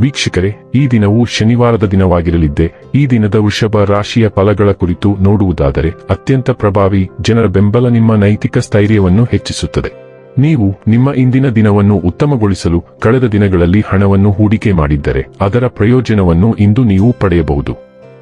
ವೀಕ್ಷಕರೇ, ಈ ದಿನವು ಶನಿವಾರದ ದಿನವಾಗಿರಲಿದ್ದೆ, ಈ ದಿನದ ವೃಷಭ ರಾಶಿಯ ಫಲಗಳ ಕುರಿತು ನೋಡುವುದಾದರೆ, ಅತ್ಯಂತ ಪ್ರಭಾವಿ ಜನರ ಬೆಂಬಲ ನಿಮ್ಮ ನೈತಿಕ ಸ್ಥೈರ್ಯವನ್ನು ಹೆಚ್ಚಿಸುತ್ತದೆ. ನೀವು ನಿಮ್ಮ ಇಂದಿನ ದಿನವನ್ನು ಉತ್ತಮಗೊಳಿಸಲು ಕಳೆದ ದಿನಗಳಲ್ಲಿ ಹಣವನ್ನು ಹೂಡಿಕೆ ಮಾಡಿದ್ದರೆ, ಅದರ ಪ್ರಯೋಜನವನ್ನು ಇಂದು ನೀವು ಪಡೆಯಬಹುದು.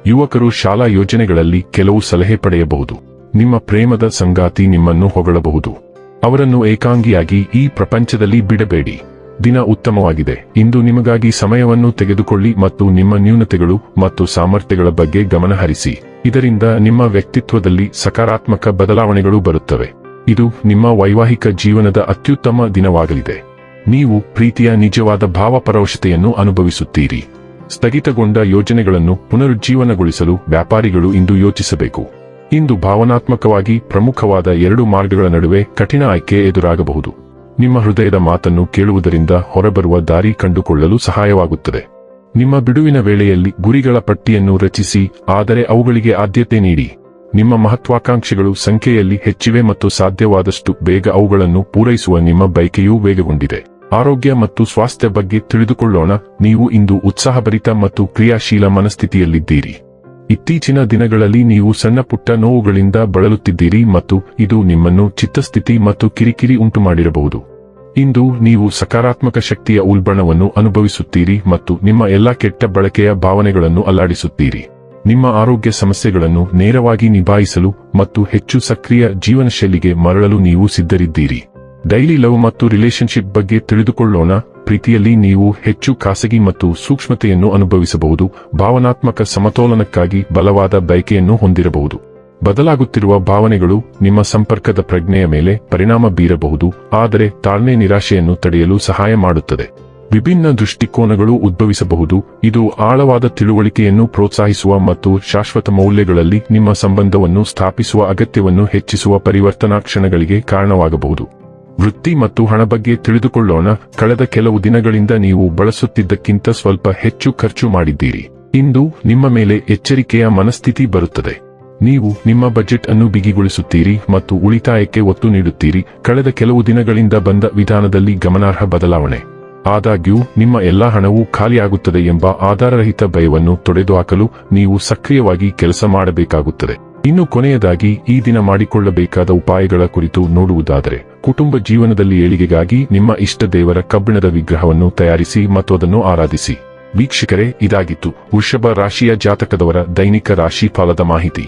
ಯುವಕರು ಶಾಲಾ ಯೋಜನೆಗಳಲ್ಲಿ ಕೆಲವು ಸಲಹೆ ಪಡೆಯಬಹುದು. ನಿಮ್ಮ ಪ್ರೇಮದ ಸಂಗಾತಿ ನಿಮ್ಮನ್ನು ಹೊಗಳಬಹುದು. ಅವರನ್ನು ಏಕಾಂಗಿಯಾಗಿ ಈ ಪ್ರಪಂಚದಲ್ಲಿ ಬಿಡಬೇಡಿ. ದಿನ ಉತ್ತಮವಾಗಿದೆ. ಇಂದು ನಿಮಗಾಗಿ ಸಮಯವನ್ನು ತೆಗೆದುಕೊಳ್ಳಿ ಮತ್ತು ನಿಮ್ಮ ನ್ಯೂನತೆಗಳು ಮತ್ತು ಸಾಮರ್ಥ್ಯಗಳ ಬಗ್ಗೆ ಗಮನಹರಿಸಿ. ಇದರಿಂದ ನಿಮ್ಮ ವ್ಯಕ್ತಿತ್ವದಲ್ಲಿ ಸಕಾರಾತ್ಮಕ ಬದಲಾವಣೆಗಳು ಬರುತ್ತವೆ. ಇದು ನಿಮ್ಮ ವೈವಾಹಿಕ ಜೀವನದ ಅತ್ಯುತ್ತಮ ದಿನವಾಗಲಿದೆ. ನೀವು ಪ್ರೀತಿಯ ನಿಜವಾದ ಭಾವಪರವಶತೆಯನ್ನು ಅನುಭವಿಸುತ್ತೀರಿ. ಸ್ಥಗಿತಗೊಂಡ ಯೋಜನೆಗಳನ್ನು ಪುನರುಜ್ಜೀವನಗೊಳಿಸಲು ವ್ಯಾಪಾರಿಗಳು ಇಂದು ಯೋಚಿಸಬೇಕು. ಇಂದು ಭಾವನಾತ್ಮಕವಾಗಿ ಪ್ರಮುಖವಾದ ಎರಡು ಮಾರ್ಗಗಳ ನಡುವೆ ಕಠಿಣ ಆಯ್ಕೆ ಎದುರಾಗಬಹುದು. ನಿಮ್ಮ ಹೃದಯದ ಮಾತನ್ನು ಕೇಳುವುದರಿಂದ ಹೊರಬರುವ ದಾರಿ ಕಂಡುಕೊಳ್ಳಲು ಸಹಾಯವಾಗುತ್ತದೆ. ನಿಮ್ಮ ಬಿಡುವಿನ ವೇಳೆಯಲ್ಲಿ ಗುರಿಗಳ ಪಟ್ಟಿಯನ್ನು ರಚಿಸಿ, ಆದರೆ ಅವುಗಳಿಗೆ ಆದ್ಯತೆ ನೀಡಿ. ನಿಮ್ಮ ಮಹತ್ವಾಕಾಂಕ್ಷೆಗಳು ಸಂಖ್ಯೆಯಲ್ಲಿ ಹೆಚ್ಚಿವೆ ಮತ್ತು ಸಾಧ್ಯವಾದಷ್ಟು ಬೇಗ ಅವುಗಳನ್ನು ಪೂರೈಸುವ ನಿಮ್ಮ ಬಯಕೆಯೂ ವೇಗಗೊಂಡಿದೆ. ಆರೋಗ್ಯ ಮತ್ತು ಸ್ವಾಸ್ಥ್ಯ ಬಗ್ಗೆ ತಿಳಿದುಕೊಳ್ಳೋಣ. ನೀವು ಇಂದು ಉತ್ಸಾಹಭರಿತ ಮತ್ತು ಕ್ರಿಯಾಶೀಲ ಮನಸ್ಥಿತಿಯಲ್ಲಿದ್ದೀರಿ. ಇತ್ತೀಚಿನ ದಿನಗಳಲ್ಲಿ ನೀವು ಸಣ್ಣ ಪುಟ್ಟ ನೋವುಗಳಿಂದ ಬಳಲುತ್ತಿದ್ದೀರಿ ಮತ್ತು ಇದು ನಿಮ್ಮನ್ನು ಚಿತ್ತಸ್ಥಿತಿ ಮತ್ತು ಕಿರಿಕಿರಿ ಉಂಟುಮಾಡಿರಬಹುದು. ಇಂದು ನೀವು ಸಕಾರಾತ್ಮಕ ಶಕ್ತಿಯ ಉಲ್ಬಣವನ್ನು ಅನುಭವಿಸುತ್ತೀರಿ ಮತ್ತು ನಿಮ್ಮ ಎಲ್ಲಾ ಕೆಟ್ಟ ಬಳಕೆಯ ಭಾವನೆಗಳನ್ನು ಅಲ್ಲಾಡಿಸುತ್ತೀರಿ. ನಿಮ್ಮ ಆರೋಗ್ಯ ಸಮಸ್ಯೆಗಳನ್ನು ನೇರವಾಗಿ ನಿಭಾಯಿಸಲು ಮತ್ತು ಹೆಚ್ಚು ಸಕ್ರಿಯ ಜೀವನಶೈಲಿಗೆ ಮರಳಲು ನೀವು ಸಿದ್ಧರಿದ್ದೀರಿ. ಡೈಲಿ ಲವ್ ಮತ್ತು ರಿಲೇಶನ್ಶಿಪ್ ಬಗ್ಗೆ ತಿಳಿದುಕೊಳ್ಳೋಣ. ಪ್ರೀತಿಯಲ್ಲಿ ನೀವು ಹೆಚ್ಚು ಖಾಸಗಿ ಮತ್ತು ಸೂಕ್ಷ್ಮತೆಯನ್ನು ಅನುಭವಿಸಬಹುದು. ಭಾವನಾತ್ಮಕ ಸಮತೋಲನಕ್ಕಾಗಿ ಬಲವಾದ ಬಯಕೆಯನ್ನು ಹೊಂದಿರಬಹುದು. ಬದಲಾಗುತ್ತಿರುವ ಭಾವನೆಗಳು ನಿಮ್ಮ ಸಂಪರ್ಕದ ಪ್ರಜ್ಞೆಯ ಮೇಲೆ ಪರಿಣಾಮ ಬೀರಬಹುದು. ಆದರೆ ತಾಳ್ಮೆ ನಿರಾಶೆಯನ್ನು ತಡೆಯಲು ಸಹಾಯ ಮಾಡುತ್ತದೆ. ವಿಭಿನ್ನ ದೃಷ್ಟಿಕೋನಗಳು ಉದ್ಭವಿಸಬಹುದು. ಇದು ಆಳವಾದ ತಿಳುವಳಿಕೆಯನ್ನು ಪ್ರೋತ್ಸಾಹಿಸುವ ಮತ್ತು ಶಾಶ್ವತ ಮೌಲ್ಯಗಳಲ್ಲಿ ನಿಮ್ಮ ಸಂಬಂಧವನ್ನು ಸ್ಥಾಪಿಸುವ ಅಗತ್ಯವನ್ನು ಹೆಚ್ಚಿಸುವ ಪರಿವರ್ತನಾ ಕ್ಷಣಗಳಿಗೆ ಕಾರಣವಾಗಬಹುದು. ವೃತ್ತಿ ಮತ್ತು ಹಣ ಬಗ್ಗೆ ತಿಳಿದುಕೊಳ್ಳೋಣ. ಕಳೆದ ಕೆಲವು ದಿನಗಳಿಂದ ನೀವು ಬಳಸುತ್ತಿದ್ದಕ್ಕಿಂತ ಸ್ವಲ್ಪ ಹೆಚ್ಚು ಖರ್ಚು ಮಾಡಿದ್ದೀರಿ. ಇಂದು ನಿಮ್ಮ ಮೇಲೆ ಎಚ್ಚರಿಕೆಯ ಮನಸ್ಥಿತಿ ಬರುತ್ತದೆ. ನೀವು ನಿಮ್ಮ ಬಜೆಟ್ ಅನ್ನು ಬಿಗಿಗೊಳಿಸುತ್ತೀರಿ ಮತ್ತು ಉಳಿತಾಯಕ್ಕೆ ಒತ್ತು ನೀಡುತ್ತೀರಿ. ಕಳೆದ ಕೆಲವು ದಿನಗಳಿಂದ ಬಂದ ವಿಧಾನದಲ್ಲಿ ಗಮನಾರ್ಹ ಬದಲಾವಣೆ. ಆದಾಗ್ಯೂ, ನಿಮ್ಮ ಎಲ್ಲಾ ಹಣವೂ ಖಾಲಿಯಾಗುತ್ತದೆ ಎಂಬ ಆಧಾರರಹಿತ ಭಯವನ್ನು ತೊಡೆದುಹಾಕಲು ನೀವು ಸಕ್ರಿಯವಾಗಿ ಕೆಲಸ ಮಾಡಬೇಕಾಗುತ್ತದೆ. ಇನ್ನು ಕೊನೆಯದಾಗಿ ಈ ದಿನ ಮಾಡಿಕೊಳ್ಳಬೇಕಾದ ಉಪಾಯಗಳ ಕುರಿತು ನೋಡುವುದಾದರೆ, ಕುಟುಂಬ ಜೀವನದಲ್ಲಿ ಏಳಿಗೆಗಾಗಿ ನಿಮ್ಮ ಇಷ್ಟ ದೇವರ ಕಬ್ಬಿಣದ ವಿಗ್ರಹವನ್ನು ತಯಾರಿಸಿ ಮತ್ತು ಅದನ್ನು ಆರಾಧಿಸಿ. ವೀಕ್ಷಕರೇ, ಇದಾಗಿತ್ತು ವೃಷಭ ರಾಶಿಯ ಜಾತಕದವರ ದೈನಿಕ ರಾಶಿ ಫಲದ ಮಾಹಿತಿ.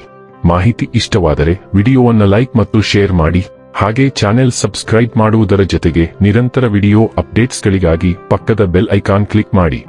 ಮಾಹಿತಿ ಇಷ್ಟವಾದರೆ ವಿಡಿಯೋವನ್ನು ಲೈಕ್ ಮತ್ತು ಶೇರ್ ಮಾಡಿ, ಹಾಗೆ ಚಾನೆಲ್ ಸಬ್ಸ್ಕ್ರೈಬ್ ಮಾಡುವುದರ ಜೊತೆಗೆ ನಿರಂತರ ವಿಡಿಯೋ ಅಪ್ಡೇಟ್ಸ್ಗಳಿಗಾಗಿ ಪಕ್ಕದ ಬೆಲ್ ಐಕಾನ್ ಕ್ಲಿಕ್ ಮಾಡಿ.